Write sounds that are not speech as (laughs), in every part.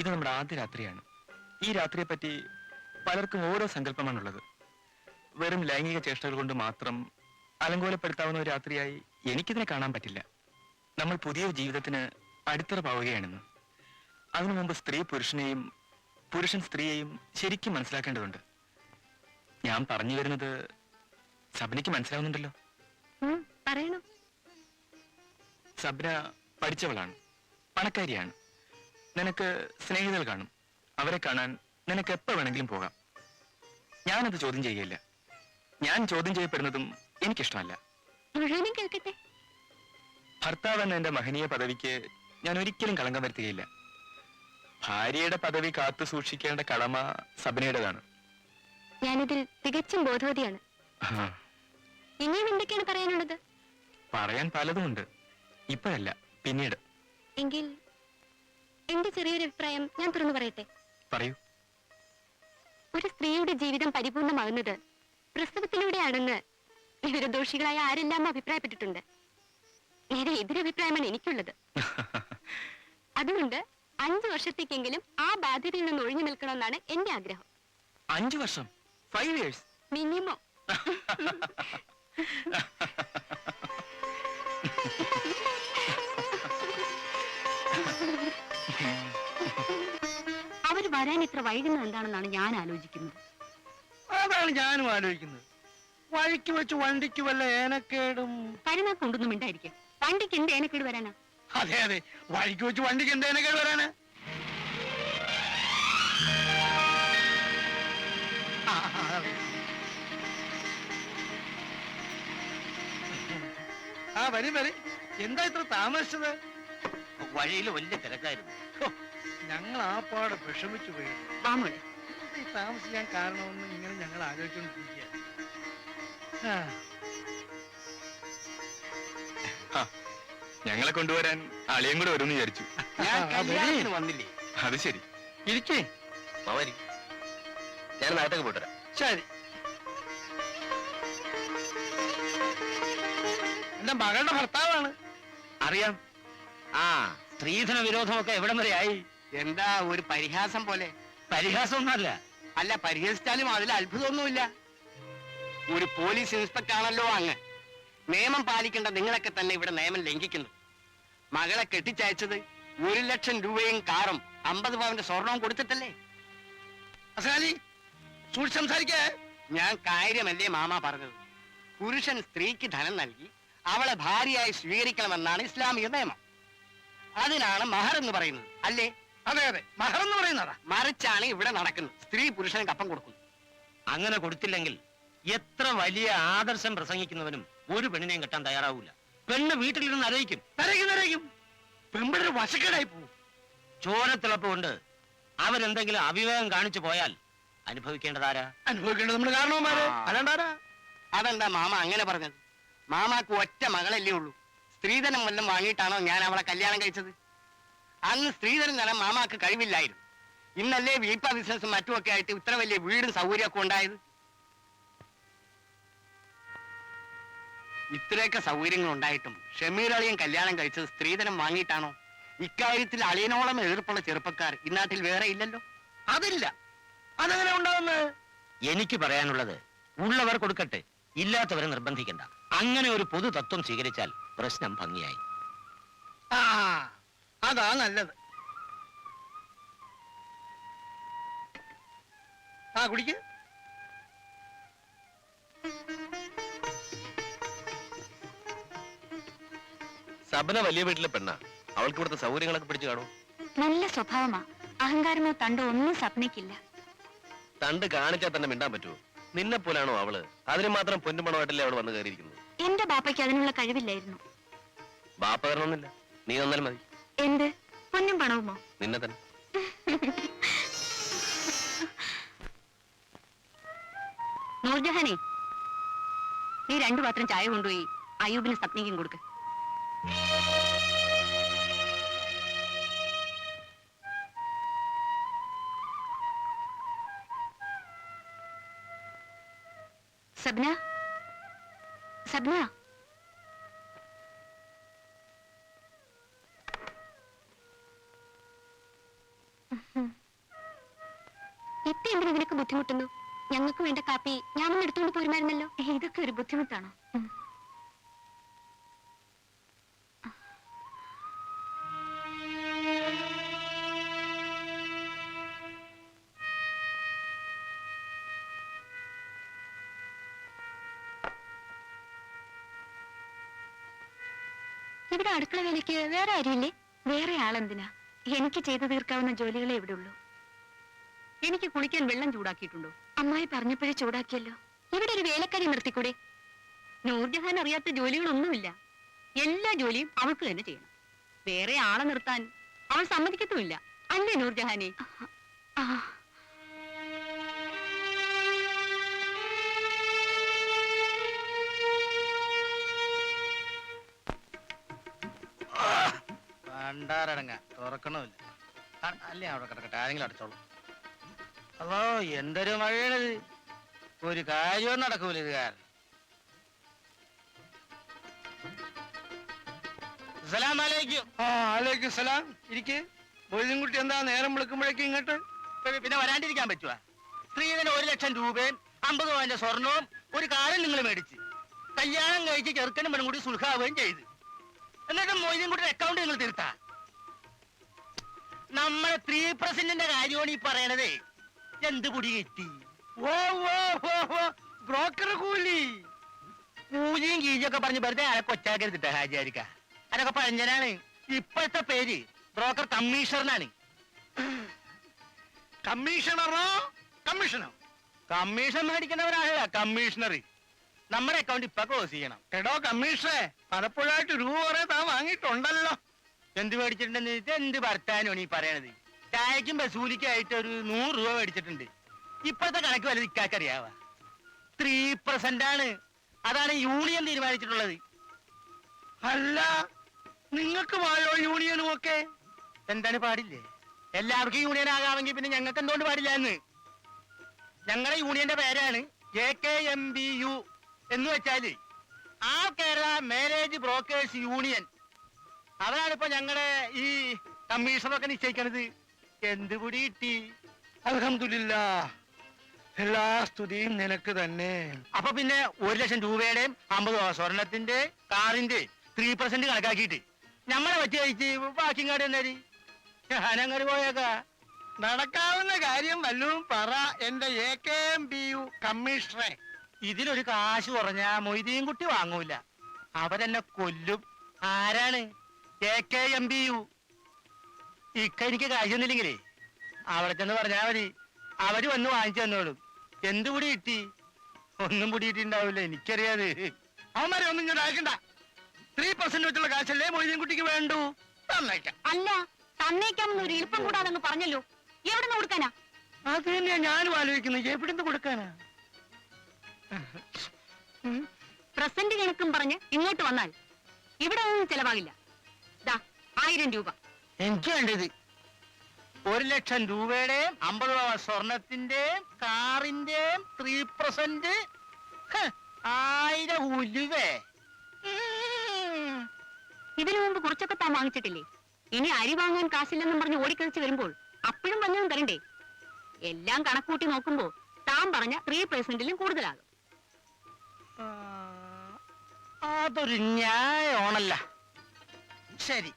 ഇത് നമ്മുടെ ആദ്യ രാത്രിയാണ്. ഈ രാത്രിയെ പറ്റി പലർക്കും ഓരോ സങ്കല്പമാണുള്ളത്. വെറും ലൈംഗിക ചേഷ്ടകൾ കൊണ്ട് മാത്രം അലങ്കോലപ്പെടുത്താവുന്ന ഒരു രാത്രിയായി എനിക്കിതിനെ കാണാൻ പറ്റില്ല. നമ്മൾ പുതിയ ജീവിതത്തിന് അടിത്തറ പാവുകയാണെന്ന് അതിനു മുമ്പ് സ്ത്രീ പുരുഷനെയും പുരുഷൻ സ്ത്രീയെയും ശരിക്കും മനസ്സിലാക്കേണ്ടതുണ്ട്. ഞാൻ പറഞ്ഞു വരുന്നത് സബനിക്ക് മനസ്സിലാവുന്നുണ്ടല്ലോ. പറയണം. സബ്ര പഠിച്ചവളാണ്. പണക്കാരിയാണ്. നിനക്ക് സ്നേഹിതർ കാണും. അവരെ കാണാൻ നിനക്ക് എപ്പോ വേണമെങ്കിലും പോകാം. ഞാനത് ചോദ്യം ചെയ്യുകയില്ല ഞാൻ ചോദ്യം ചെയ്യപ്പെടുന്നതും എനിക്കിഷ്ടമല്ല. മുഴുവനും കേൾക്കട്ടെ. ഭർത്താവ് എന്ന എന്റെ മഹനീയ പദവിക്ക് ഞാൻ ഒരിക്കലും കളങ്കം വരുത്തുകയില്ല. ഭാര്യയുടെ പദവി കാത്തു സൂക്ഷിക്കേണ്ട കടമ സബനയുടേതാണ്. ഞാനിതിൽ തികച്ചും ബോധവതിയാണ്. ഇനിയും എന്തൊക്കെയാണ് പറയാനുള്ളത്? പറയാൻ പലതുമുണ്ട് ഇപ്പോഴല്ല പിന്നീട്. എങ്കിൽ എന്റെ ചെറിയൊരു അഭിപ്രായം ഞാൻ തുറന്നു പറയട്ടെ? പറയൂ. ഒരു സ്ത്രീയുടെ ജീവിതം പരിപൂർണമാകുന്നത് പ്രസവത്തിലൂടെയാണെന്ന് വിവരദോഷികളായ ആരെല്ലാം അഭിപ്രായപ്പെട്ടിട്ടുണ്ട്. നേരെ എതിരഭിപ്രായമാണ് എനിക്കുള്ളത്. (laughs) അതുകൊണ്ട് അഞ്ചു വർഷത്തേക്കെങ്കിലും ആ ബാധ്യതയിൽ നിന്ന് ഒഴിഞ്ഞു നിൽക്കണമെന്നാണ് എന്റെ ആഗ്രഹം. അഞ്ചു വർഷം? ഫൈവ് ഇയേഴ്സ് മിനിമം അവർ വരാൻ ഇത്ര വൈകുന്നത് എന്താണെന്നാണ് ഞാൻ ആലോചിക്കുന്നത്. അതാണ് ഞാനും ആലോചിക്കുന്നത്. വഴിക്ക് വെച്ച് വണ്ടിക്ക് വല്ല ഏനക്കേടും. കരുനാ കൊണ്ടൊന്നും ഉണ്ടായിരിക്കും വണ്ടിക്ക് എന്ത് ഏനക്കേട് വരാനാ? അതെ അതെ. വഴിക്ക് വെച്ച് വണ്ടിക്ക് എന്ത് ഏനക്കേട് വരാന്? ആ വരി വരി. എന്താ ഇത്ര താമസിച്ചത്? വഴിയിൽ വലിയ തിരക്കായിരുന്നു. ഞങ്ങൾ ആ പാട് വിഷമിച്ചു പോയി. വാമോളെ ഈ താമസിക്കാൻ കാരണമെന്ന് ഇങ്ങനെ ഞങ്ങൾ ആലോചിച്ചുകൊണ്ടിരിക്കുക ഞങ്ങളെ കൊണ്ടുവരാൻ അളിയും കൂടെ വരും വിചാരിച്ചു. ഞാൻ കല്യാണത്തിന് വന്നില്ലേ? അത് ശരി. ഇരിക്കേ. ഞാൻ നാട്ടൊക്കെ പോട്ടരാ ശരി. എന്റെ മകളുടെ ഭർത്താവാണ്. അറിയാം. ആ സ്ത്രീധന വിരോധമൊക്കെ എവിടം വരെ ആയി? എന്താ ഒരു പരിഹാസം പോലെ? പരിഹാസമൊന്നല്ല അല്ല പരിഹസിച്ചാലും അതിൽ അത്ഭുതമൊന്നുമില്ല. ഒരു പോലീസ് ഇൻസ്പെക്ടർ ആണല്ലോ അങ്ങ്. നിയമം പാലിക്കേണ്ട നിങ്ങളൊക്കെ തന്നെ ഇവിടെ നിയമം ലംഘിക്കുന്നു. മകളെ കെട്ടിച്ചയച്ചത് ഒരു ലക്ഷം രൂപയും കാറും അമ്പത് പവന്റെ സ്വർണവും കൊടുത്തിട്ടല്ലേ? അസാലി സൂക്ഷിച്ച് സംസാരിക്കേ. ഞാൻ കാര്യമല്ലേ മാമ പറഞ്ഞത്? പുരുഷൻ സ്ത്രീക്ക് ധനം നൽകി അവളെ ഭാര്യയായി സ്വീകരിക്കണമെന്നാണ് ഇസ്ലാമിക നിയമം. അതിനാണ് മഹർ എന്ന് പറയുന്നത്. അല്ലേ? അതെ അതെ. മഹർ എന്ന് പറയുന്നതാ. മറിച്ചാണ് ഇവിടെ നടക്കുന്നത്. സ്ത്രീ പുരുഷന് കപ്പം കൊടുക്കുന്നു. അങ്ങനെ കൊടുത്തില്ലെങ്കിൽ എത്ര വലിയ ആദർശം പ്രസംഗിക്കുന്നവനും ഒരു പെണ്ണിനെയും കെട്ടാൻ തയ്യാറാവൂല. പെണ്ണ് വീട്ടിലിരുന്ന് അറിയിക്കും നരയ്ക്കും നരയ്ക്കും. പെമ്പിടൊരു വശക്കേടായി പോകും ചോരത്തിളപ്പ് കൊണ്ട് അവരെന്തെങ്കിലും അവിവേകം കാണിച്ചു പോയാൽ അനുഭവിക്കേണ്ടതാരാ? അനുഭവിക്കേണ്ടത് നമ്മുടെ കാരണവന്മാര്. അല്ലാണ്ടാരാ? അതെന്താ മാമ അങ്ങനെ പറഞ്ഞത്? മാമാക്ക് ഒറ്റ മകളല്ലേ ഉള്ളൂ. സ്ത്രീധനം വല്ലതും വാങ്ങിയിട്ടാണോ ഞാൻ അവളെ കല്യാണം കഴിച്ചത്? അന്ന് സ്ത്രീധനം തരാൻ മാമാക്ക് കഴിവില്ലായിരുന്നു. ഇന്നല്ലേ വീപ്പ ബിസിനസ്സും മറ്റുമൊക്കെ ആയിട്ട് ഇത്ര വലിയ വീടും സൗകര്യമൊക്കെ ഉണ്ടായത്? ഇത്രയൊക്കെ സൗകര്യങ്ങൾ ഉണ്ടായിട്ടും ഷമീർ അളിയൻ കല്യാണം കഴിച്ചത് സ്ത്രീധനം വാങ്ങിയിട്ടാണോ? ഇക്കാര്യത്തിൽ അളിയനോളം എതിർപ്പുള്ള ചെറുപ്പക്കാർ ഇന്നാട്ടിൽ വേറെ ഇല്ലല്ലോ? അതില്ല. അതെങ്ങനെ ഉണ്ടാവുന്നത് എനിക്ക് പറയാനുള്ളത് ഉള്ളവർ കൊടുക്കട്ടെ ഇല്ലാത്തവരെ നിർബന്ധിക്കണ്ട. അങ്ങനെ ഒരു പൊതു തത്വം സ്വീകരിച്ചാൽ പ്രശ്നം ഭംഗിയായി. ആ അതാ നല്ലത്. ആ കുടിക്ക്. സബന വലിയ വീട്ടിലെ പെണ്ണ. അവൾക്ക് ഇവിടുത്തെ സൗകര്യങ്ങളൊക്കെ പിടിച്ചു കാണും. നല്ല സ്വഭാവമാ. അഹങ്കാരമോ തണ്ടോ ഒന്നും സ്വപ്നയ്ക്കില്ല തണ്ട് കാണിച്ചാൽ തന്നെ മിണ്ടാൻ പറ്റുമോ? നിന്നെ പോലാണോ അവൾ? അതിന് മാത്രം പൊന്നുമണമായിട്ടല്ലേ അവൾ വന്ന് കയറിയിരിക്കുന്നത്? എന്റെ ബാപ്പയ്ക്ക് അതിനുള്ള കഴിവില്ലായിരുന്നു. ബാപ്പ തരണമെന്നില്ല. നീ തന്നാൽ മതി. എന്ത്? പൊന്നും പണവുമോ? നിന്നെ തന്നെ. നൂർജഹാനെ നീ രണ്ടു പാത്രം ചായ കൊണ്ടുപോയി അയ്യൂബിന് സ്വപ്നിക്കും കൊടുക്ക്. സബ്ന? സബ്ന. ഇപ്പൊ എന്തിനു ഇതിനൊക്കെ ബുദ്ധിമുട്ടുന്നു? ഞങ്ങൾക്ക് വേണ്ട കാപ്പി ഞാനൊന്നും എടുത്തുകൊണ്ട് പോരുമായിരുന്നല്ലോ. ഇതൊക്കെ ഒരു ബുദ്ധിമുട്ടാണോ? ഇവിടെ അടുക്കള വേലയ്ക്ക് വേറെ ആരുമില്ലേ? വേറെ ആളെന്തിനാ? എനിക്ക് ചെയ്തു തീർക്കാവുന്ന ജോലികളെ ഇവിടെ ഉള്ളൂ എനിക്ക് കുളിക്കാൻ വെള്ളം ചൂടാക്കിയിട്ടുണ്ടോ? അമ്മായി പറഞ്ഞപ്പോഴേ ചൂടാക്കിയല്ലോ. ഇവിടെ ഒരു വേലക്കാരി നിർത്തിക്കൂടെ? നൂർജഹാൻ അറിയാത്ത ജോലികളൊന്നുമില്ല. എല്ലാ ജോലിയും അവൾക്ക് തന്നെ ചെയ്യണം. വേറെ ആളെ നിർത്താൻ അവൾ സമ്മതിക്കത്തുമില്ല. അല്ലേ നൂർജഹാനെ? പണ്ടാരടങ്ങ തുറക്കണമില്ല. അല്ലേ അവിടെ കിടക്കട്ടെ. ആരെങ്കിലും അടച്ചോളൂ. അതോ എന്തൊരു മഴയാണിത്? ഒരു കാര്യവും നടക്കൂല ഇത് കാരണം. ഇരിക്ക്. എന്താ നേരം വിളിക്കുമ്പോഴേക്കും ഇങ്ങോട്ട്? പിന്നെ വരാണ്ടിരിക്കാൻ പറ്റുവാ. സ്ത്രീധന ഒരു ലക്ഷം രൂപയും അമ്പത് പവന്റെ സ്വർണവും ഒരു കാലം നിങ്ങൾ മേടിച്ച്. കല്യാണം കഴിച്ച് ചെറുക്കനും പെണ്ണും കൂടി സുൽഹാവുകയും ചെയ്ത്. എന്നിട്ട് മൊയ്തീൻകുട്ടിയുടെ അക്കൗണ്ട് നിങ്ങൾ തീർത്താ നമ്മളെ ത്രീ പ്രസന്റിന്റെ കാര്യമാണ് ഈ പറയണതേ. എന്ത് കുടി കിട്ടി? ഓ ഓ ഓ ബ്രോക്കർ കൂലി. പൂജയും കീജൊക്കെ പറഞ്ഞ് വെറുതെ അയാളെ കൊച്ചാക്കരുതിട്ട ഹാജിയായിരിക്ക അതൊക്കെ പഴഞ്ഞനാണ് ഇപ്പോഴത്തെ പേര് ബ്രോക്കർ കമ്മീഷണറാണ്. കമ്മീഷണറോ? കമ്മീഷനോ കമ്മീഷൻ മേടിക്കുന്നവരാണല്ല കമ്മീഷണർ നമ്മുടെ അക്കൗണ്ട് ഇപ്പൊ ക്ലോസ് ചെയ്യണം. എടോ കമ്മീഷണറെ പലപ്പോഴായിട്ട് രൂപ കുറെ താൻ വാങ്ങിയിട്ടുണ്ടല്ലോ. എന്ത് മേടിച്ചിട്ടുണ്ടെന്ന് ഇത് എന്ത് ഭർത്താനോ നീ പറയണത്? ചായക്കും ബസൂലിക്കായിട്ട് ഒരു നൂറ് രൂപ മേടിച്ചിട്ടുണ്ട്. ഇപ്പോഴത്തെ കണക്ക് വലുത് ഇക്കാക്കറിയാവ? ത്രീ പെർസെന്റ് ആണ്. അതാണ് യൂണിയൻ തീരുമാനിച്ചിട്ടുള്ളത്. അല്ല നിങ്ങൾക്ക് വായോ യൂണിയനും ഒക്കെ? എന്താണ് പാടില്ലേ? എല്ലാവർക്കും യൂണിയൻ ആകാമെങ്കിൽ പിന്നെ ഞങ്ങൾക്ക് എന്തുകൊണ്ട് പാടില്ല എന്ന്? ഞങ്ങളുടെ യൂണിയന്റെ പേരാണ് J K M B U എന്ന് വെച്ചാൽ ആ കേരള മാരേജ് ബ്രോക്കേഴ്സ് യൂണിയൻ അവരാണ് ഇപ്പൊ ഞങ്ങളുടെ ഈ കമ്മീഷണറൊക്കെ നിശ്ചയിക്കണത്. എന്ത് കൂടി കിട്ടി അലഹമില്ല എല്ലാ സ്തുതിയും നിനക്ക് തന്നെ. അപ്പൊ പിന്നെ ഒരു ലക്ഷം രൂപയുടെയും അമ്പത് സ്വർണത്തിന്റെ കാറിന്റെ ത്രീ പെർസെന്റ് കണക്കാക്കിയിട്ട് നമ്മളെ വെച്ച് കഴിച്ച് ബാക്കി കാട് ഞാനങ്ങോട്ട് പോയേക്കാ. നടക്കാവുന്ന കാര്യം വല്ലതും പറ എന്റെ A K M B U കമ്മീഷണറെ. ഇതിലൊരു കാശ് കുറഞ്ഞ മൊയ്തീൻ കുട്ടി വാങ്ങൂല. അവരെന്നെ കൊല്ലും. ആരാണ്? A K M B U. ഇക്ക എനിക്ക് കാശൊന്നുമില്ലെങ്കിലേ അവിടെ ചെന്ന് പറഞ്ഞാ മതി. അവർ വന്ന് വാങ്ങിച്ചു തന്നോളും. എന്ത് പൊടി കിട്ടി? ഒന്നും പൊടി കിട്ടിണ്ടാവില്ല എനിക്കറിയാത്. അവന്മാരെ ഒന്നും ഞാൻ അയക്കണ്ട. ത്രീ പെർസെന്റ് വെച്ചുള്ള കാശല്ലേ മൊയ്തീൻ കുട്ടിക്ക് വേണ്ടു. തന്നേക്കാം. അല്ല തന്നേക്കാമെന്ന് ഒരു ഇളുപ്പം കൂടാതെന്ന് പറഞ്ഞല്ലോ. എവിടെ നിന്ന് കൊടുക്കാനാ? അത് തന്നെയാ ഞാനും ആലോചിക്കുന്നത്. എവിടുന്ന് കൊടുക്കാനാ? പ്രസന്റ് കണക്കും പറഞ്ഞ് ഇങ്ങോട്ട് വന്നാൽ ഇവിടെ ഒന്നും ചെലവാകില്ല. ആയിരം രൂപ. എനിക്ക് വേണ്ടത് ഒരു ലക്ഷം രൂപയുടെയും അമ്പത് രൂപ സ്വർണത്തിന്റെയും കാറിന്റെയും ത്രീ പെർസെന്റ് ആയിരം ഉലുവേ. ഉം. ഇതിനു മുമ്പ് കുറച്ചൊക്കെ താൻ വാങ്ങിച്ചിട്ടില്ലേ? ഇനി അരി വാങ്ങാൻ കാശില്ലെന്നും പറഞ്ഞ് ഓടിക്കളിച്ച് വരുമ്പോൾ അപ്പോഴും വല്ലതും തരണ്ടേ? എല്ലാം കണക്കൂട്ടി നോക്കുമ്പോ താൻ പറഞ്ഞ ത്രീ പെർസെന്റിലും കൂടുതലാകും. അതൊരു ന്യായമാണല്ല. ശരി.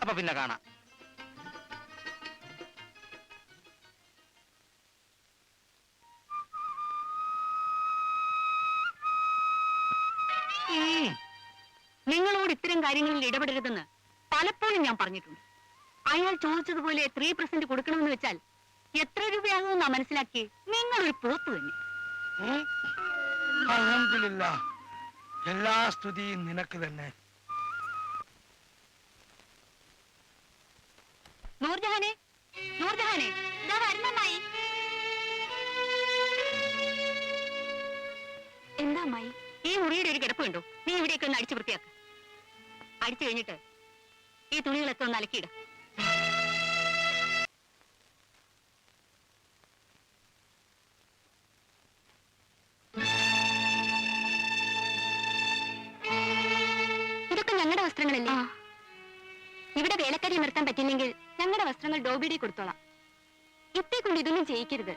അപ്പൊ പിന്നെ കാണാം. നിങ്ങളോട് ഇത്തരം കാര്യങ്ങളിൽ ഇടപെടരുതെന്ന് പലപ്പോഴും ഞാൻ പറഞ്ഞിട്ടുണ്ട്. അയാൾ ചോദിച്ചതുപോലെ ത്രീ പെർസെന്റ് കൊടുക്കണമെന്ന് വെച്ചാൽ എത്ര രൂപയാകുമെന്നാ മനസ്സിലാക്കി നിങ്ങൾ ഒരു പോത്ത് തന്നെ എല്ലാ സ്തുതിയും നിനക്ക് തന്നെ. നൂർജഹാനെ ഇതാ വരുന്നമ്മായി എന്താ അമ്മായി? ഈ മുറിയുടെ ഒരു കിടപ്പ് കണ്ടോ? നീ ഇവിടെയൊക്കെ ഒന്ന് അടിച്ചു വൃത്തിയാക്ക. അടിച്ചു കഴിഞ്ഞിട്ട് ഈ തുണികളൊക്കെ ഒന്ന് അലക്കിയിട. പറ്റില്ലെങ്കിൽ ഞങ്ങളുടെ വസ്ത്രങ്ങൾ ഡോബിയുടെ കൊടുത്തോളാം. ഇത്തെ കൊണ്ട് ഇതൊന്നും ചെയ്യിക്കരുത്.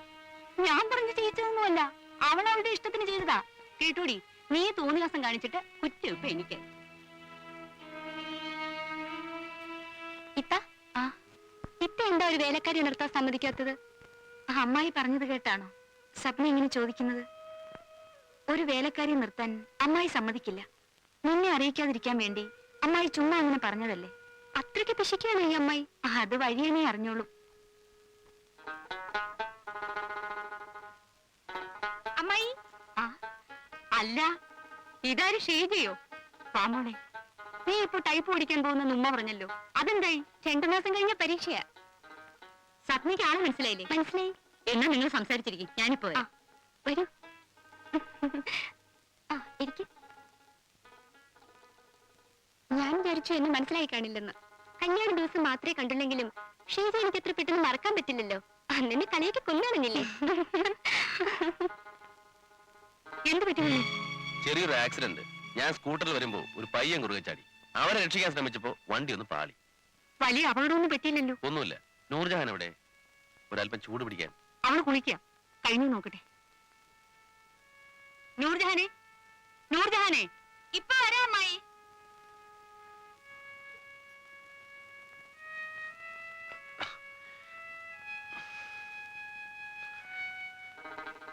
ഞാൻ പറഞ്ഞു ചെയ്യിച്ചതൊന്നുമല്ല. അവൾ അവളുടെ ഇഷ്ടത്തിന് ചെയ്തതാ. കേട്ടോടി നീ തോന്നിവാസം കാണിച്ചിട്ട് കുറ്റം എനിക്ക് ഇത്ത ആ ഇത്ത എന്താ ഒരു വേലക്കാരി നിർത്താൻ സമ്മതിക്കാത്തത്? ആ അമ്മായി പറഞ്ഞത് കേട്ടാണോ? സപ്ന ഇങ്ങനെ ചോദിക്കുന്നത്. ഒരു വേലക്കാരി നിർത്താൻ അമ്മായി സമ്മതിക്കില്ല. നിന്നെ അറിയിക്കാതിരിക്കാൻ വേണ്ടി അമ്മായി ചുമ്മാ അങ്ങനെ പറഞ്ഞതല്ലേ? അത്രയ്ക്ക് പിശിക്കാണ് ഈ അമ്മായി. അത് വഴിയനെ അറിഞ്ഞോളൂ. അമ്മായി? അല്ല ഇതാര് ഷീജയോ? പാമോളെ നീ ഇപ്പൊ ടൈപ്പ് പഠിക്കാൻ പോകുന്ന ഉമ്മ പറഞ്ഞല്ലോ. അതെന്തായി? രണ്ടു മാസം കഴിഞ്ഞ പരീക്ഷയാ. സത്മിക്ക് ആളെ മനസ്സിലായില്ലേ? മനസ്സിലായി. എന്നാ നിങ്ങൾ സംസാരിച്ചിരിക്കും. ഞാനിപ്പോ വരാം. വരൂ. ആ എനിക്ക് ഞാൻ വിചാരിച്ചു എന്നെ മനസ്സിലായി കാണില്ലെന്ന്. കല്യാണ ദിവസം മാത്രമേ കണ്ടുള്ളെങ്കിലും ഷീജ എനിക്ക് എത്ര പെട്ടെന്ന് മറക്കാൻ പറ്റില്ലല്ലോ. അന്നെ കളിയൊക്കെ കൊല്ലാണെന്നില്ലേ എന്ത് പറ്റി ചെറിയൊരു ആക്സിഡന്റ് ഞാൻ സ്കൂട്ടറിൽ വരുമ്പോ ഒരു പയ്യൻ കുറുകെ ചാടി. അവരെ രക്ഷിക്കാൻ ശ്രമിച്ചപ്പോ വണ്ടി ഒന്ന് പാളി. വലിയ അപകടമൊന്നും പറ്റിയില്ലല്ലോ. ഒന്നുമില്ല. നൂർജഹാൻ അവിടെ ഒരല്പം ചൂട് പിടിക്കാൻ. അവൾ കുളിക്കുക കഴിഞ്ഞു നോക്കട്ടെ. നൂർജഹാനെ? നൂർജഹാനെ? ഇപ്പൊ വരാം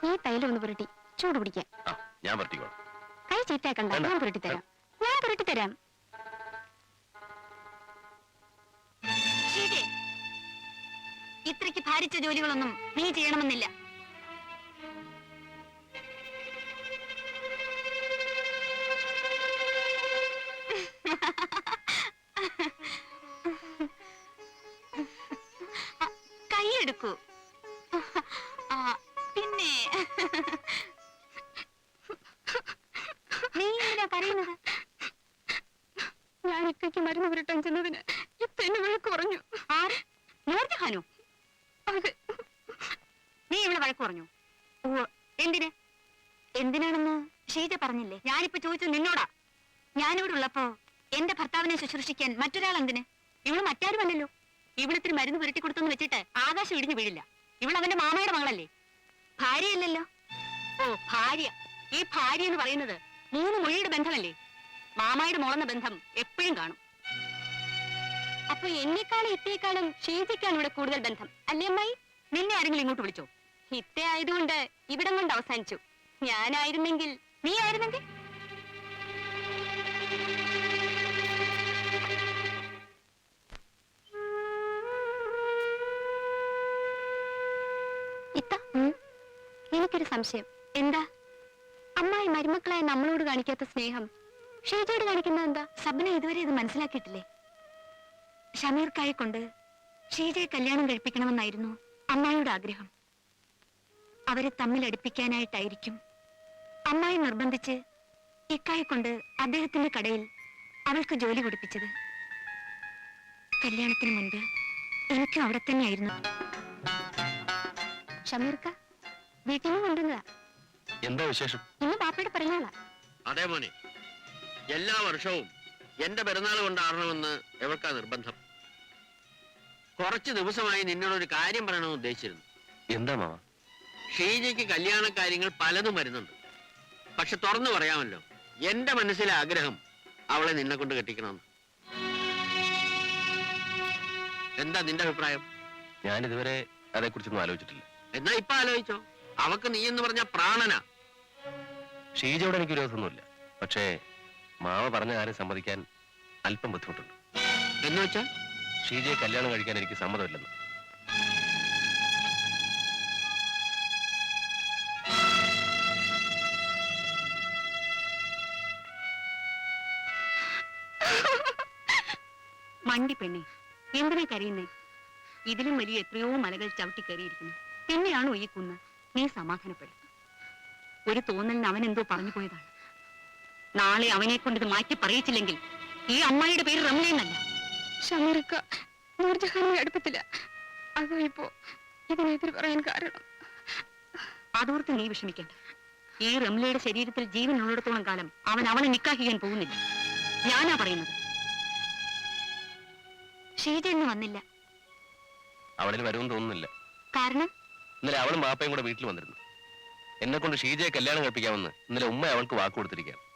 ഈ തൈലൊന്ന് പുരട്ടി ചൂട് പിടിക്കാൻ. ഞാൻ പറ്റിക്കോളാം കൈ ചീത്താക്കണ്ട വേണ്ട. ഞാൻ പുരട്ടി തരാം ഞാൻ പുരട്ടി തരാം ഇത്രയ്ക്ക് ഭാരിച്ച ജോലികളൊന്നും നീ ചെയ്യണമെന്നില്ല. ഞാനിപ്പോ ചോദിച്ചത് നിന്നോടാ? ഞാനിവിടെ ഉള്ളപ്പോ എന്റെ ഭർത്താവിനെ ശുശ്രൂഷിക്കാൻ മറ്റൊരാൾ എന്തിന് ഇവൾ വന്നല്ലോ ഇവിടത്തിന് മരുന്ന് പുരട്ടി കൊടുത്തെന്ന് വെച്ചിട്ട് ആകാശം ഇടിഞ്ഞു വീഴില്ല. ഇവൾ അവന്റെ മാമയുടെ മകളല്ലേ? ഭാര്യയല്ലല്ലോ? ഓ ഭാര്യ. ഈ ഭാര്യ എന്ന് പറയുന്നത് മൂന്ന് മൊഴിയുടെ ബന്ധമല്ലേ? മാമായുടെ മോളെന്ന ബന്ധം എപ്പോഴും കാണും. അപ്പൊ എന്നെക്കാളും ഇത്തേക്കാളും ഷീജയ്ക്കാണ് ഇവിടെ കൂടുതൽ ബന്ധം. അല്ലേ അമ്മായി? നിന്നെ ആരെങ്കിലും ഇങ്ങോട്ട് വിളിച്ചോ? ഇത്തേ ആയതുകൊണ്ട് ഇവിടം കൊണ്ട് അവസാനിച്ചു. ഞാനായിരുന്നെങ്കിൽ നീ ആയിരുന്നെങ്കിൽ? സംശയം. എന്താ? അമ്മായി മരുമക്കളായ നമ്മളോട് കാണിക്കാത്ത സ്നേഹം. ഷീജയോട് കാണിക്കുന്നത് എന്താ? സബന ഇതുവരെ ഇത് മനസ്സിലാക്കിയിട്ടില്ലേ? ഷമീർക്കായെ കൊണ്ട് ഷീജയെ കല്യാണം കഴിപ്പിക്കണമെന്നായിരുന്നു അമ്മായിയുടെ ആഗ്രഹം. അവരെ തമ്മിൽ അടുപ്പിക്കാനായിട്ടായിരിക്കും അമ്മായി നിർബന്ധിച്ച് ഇക്കായെ കൊണ്ട് അദ്ദേഹത്തിന്റെ കടയിൽ അവൾക്ക് ജോലി കൊടുപ്പിച്ചത്. കല്യാണത്തിന് മുൻപ് എനിക്കും അവിടെ തന്നെയായിരുന്നു. ഷമീർക്ക വീട്ടിൽ നിന്ന് കൊണ്ടുവന്നതാ. എന്താ വിശേഷം? ഇന്ന് ബാപ്പയുടെ പിറന്നാളാ. അതേ മോനെ. എല്ലാ വർഷവും എന്റെ പിറന്നാൾ കൊണ്ടാടണമെന്ന് എവർക്കാ നിർബന്ധം? കുറച്ച് ദിവസമായി നിന്നോടൊരു കാര്യം പറയണമെന്ന് ഉദ്ദേശിച്ചിരുന്നു. എന്താ മാമ? ഷീജയ്ക്ക് കല്യാണ കാര്യങ്ങൾ പലതും വരുന്നുണ്ട്. പക്ഷെ തുറന്നു പറയാമല്ലോ എന്റെ മനസ്സിലെ ആഗ്രഹം അവളെ നിന്നെ കൊണ്ട് കെട്ടിക്കണമെന്ന്. എന്താ നിന്റെ അഭിപ്രായം? ഞാൻ ഇതുവരെ അതേക്കുറിച്ചൊന്നും ആലോചിച്ചിട്ടില്ല. എന്നാ ഇപ്പൊ ആലോചിച്ചോ? അവക്ക് നീ എന്ന് പറഞ്ഞ പ്രാണനാ. ഷീജയോട് എനിക്ക് വിരോധമൊന്നുമില്ല. പക്ഷേ മാവ പറഞ്ഞ കാര്യം സമ്മതിക്കാൻ അല്പം ബുദ്ധിമുട്ടുണ്ട്. എന്ന് വെച്ചാൽ ഷീജയെ കല്യാണം കഴിക്കാൻ എനിക്ക് സമ്മതമില്ലെന്ന്. മണ്ടി പെണ്ണെ എന്തിനാ കരയുന്നേ? ഇതിലും വലിയ എത്രയോ മലകൾ ചവിട്ടി കയറിയിരിക്കുന്നു. പിന്നെയാണോ ഈ കുന്ന്? നീ സമാധാനപ്പെടും ഒരു തോന്നലിന് അവൻ എന്തോ പറഞ്ഞു പോയതാണ്. നാളെ അവനെ കൊണ്ട് ഇത് മാറ്റി പറയിച്ചില്ലെങ്കിൽ ഈ അമ്മായിയുടെ പേര് നൂർജഹാനെ അടുപ്പത്തില്ല. അതോ ഇപ്പോ ഇതിനെതിരെ പറയാൻ കാരണം? അതോർത്ത് നീ വിഷമിക്കണ്ട. ഈ റംലയുടെ ശരീരത്തിൽ ജീവൻ ഉള്ളിടത്തോളം കാലം അവൻ അവളെ നിക്കാഹിക്കാൻ പോകുന്നില്ല. ഞാനാ പറയുന്നത്. ഷീജ ഇന്ന് വന്നില്ല. അവളിൽ വരുമെന്ന് തോന്നുന്നില്ല. കാരണം? ഇന്നലെ അവളും ബാപ്പയും കൂടെ വീട്ടിൽ വന്നിരുന്നു. എന്നെ കൊണ്ട് ഷീജയെ കല്യാണം കഴിപ്പിക്കാമെന്ന് ഇന്നലെ ഉമ്മ അവൾക്ക് വാക്ക് കൊടുത്തിരിക്കുകയാണ്.